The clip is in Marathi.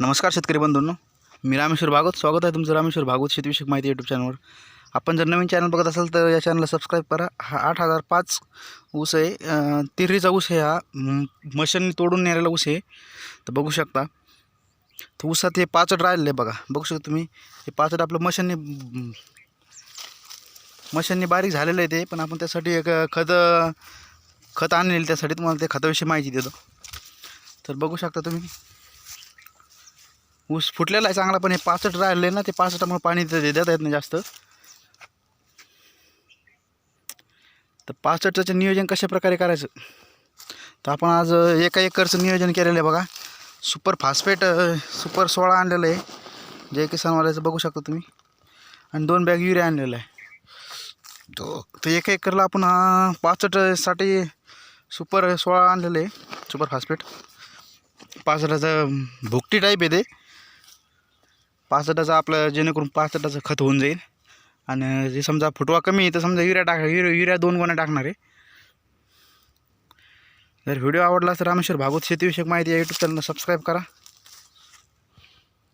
नमस्कार शेतकरी बंधूंनो मी रामेश्वर भागवत. स्वागत आहे तुमचं रामेश्वर भागवत शेतीविषयक माहिती यूट्यूब चॅनलवर आपण जर नवीन चॅनल बघत असाल तर या चॅनलला सबस्क्राईब करा. हा आठ हजार पाच ऊस आहे. तिरीचा ऊस आहे हा. मशीननी तोडून नेलेला ऊस आहे. तर बघू शकता. तर ऊसात हे पाचट राहिलेलं आहे बघा. बघू शकता तुम्ही. हे पाचट आपलं मशीनने मशीननी बारीक झालेलं आहे ते. पण आपण त्यासाठी एक खत खत आणलेलं त्यासाठी तुम्हाला ते खताविषयी माहिती देतो. तर बघू शकता तुम्ही. ऊस फुटलेला आहे चांगला पण हे पासष्ट राहिले ना ते पासष्टामुळे पाणी ते देता येत नाही जास्त. तर पासष्टचं नियोजन कशा प्रकारे करायचं? तर आपण आज एका एकरचं नियोजन केलेलं आहे बघा. सुपर फास्फेट सुपर सोळा आणलेलं आहे. जे किसानवाल्याचं बघू शकता तुम्ही. आणि दोन बॅग युरिया आणलेला आहे. तो तर एका एकरला आपण पासष्टसाठी सुपर सोळा आणलेलं आहे सुपर फास्फेट. पासष्टाचं भुकटी टाईप आहे ते. पाचटाचं आपलं जेणेकरून पाचटाचं खत होऊन जाईल. आणि जे समजा फुटवा कमी आहे तर समजा युरिया टाक युरिया युरिया दोन गोण्या टाकणार आहे. जर व्हिडिओ आवडला तर रामेश्वर भागवत शेतीविषयक माहिती या यूट्यूब चॅनलला सबस्क्राईब करा.